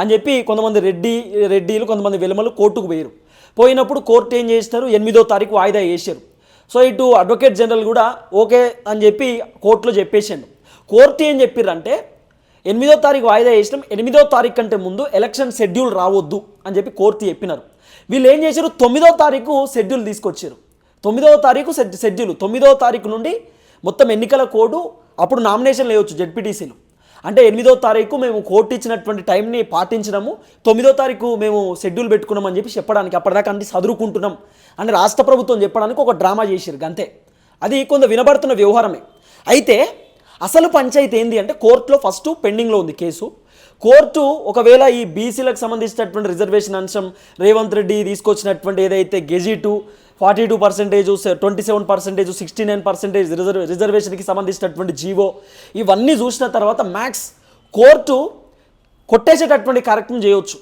అని చెప్పి కొంతమంది రెడ్డి రెడ్డిలు కొంతమంది వెలుమలు కోర్టుకు పోయారు. పోయినప్పుడు కోర్టు ఏం చేసినారు? ఎనిమిదో తారీఖు వాయిదా వేసారు సో ఇటు అడ్వకేట్ జనరల్ కూడా ఓకే అని చెప్పి కోర్టులో చెప్పేసిండు. కోర్టు ఏం చెప్పిర్రంటే ఎనిమిదో తారీఖు వాయిదా వేసినాం ఎనిమిదో తారీఖు కంటే ముందు ఎలక్షన్ షెడ్యూల్ రావద్దు అని చెప్పి కోర్టు చెప్పినారు. వీళ్ళు ఏం చేశారు? తొమ్మిదో తారీఖు షెడ్యూల్ తీసుకొచ్చారు. తొమ్మిదవ తారీఖు షెడ్యూల్. తొమ్మిదవ తారీఖు నుండి మొత్తం ఎన్నికల కోడ్ అప్పుడు నామినేషన్ వేయవచ్చు జెడ్పీటీసీలు. అంటే ఎనిమిదో తారీఖు మేము కోర్టు ఇచ్చినటువంటి టైంని పాటించినాము. తొమ్మిదో తారీఖు మేము షెడ్యూల్ పెట్టుకున్నాం అని చెప్పి చెప్పడానికి అప్పటిదాకా అన్ని చదువుకుంటున్నాం అని రాష్ట్ర ప్రభుత్వం చెప్పడానికి ఒక డ్రామా చేశారు అంతే అది కొంత వినబడుతున్న వ్యవహారమే. అయితే అసలు పంచాయతీ ఏంది అంటే కోర్టులో ఫస్ట్ పెండింగ్లో ఉంది కేసు. కోర్టు ఒకవేళ ఈ బీసీలకు సంబంధించినటువంటి రిజర్వేషన్ అంశం రేవంత్ రెడ్డి తీసుకొచ్చినటువంటి ఏదైతే gazette forty two percentage twenty seven percentage sixty nine percentage reserve రిజర్వేషన్కి సంబంధించినటువంటి జీవో ఇవన్నీ చూసిన తర్వాత మ్యాక్స్ కోర్టు కొట్టేసేటటువంటి కార్యక్రమం చేయవచ్చు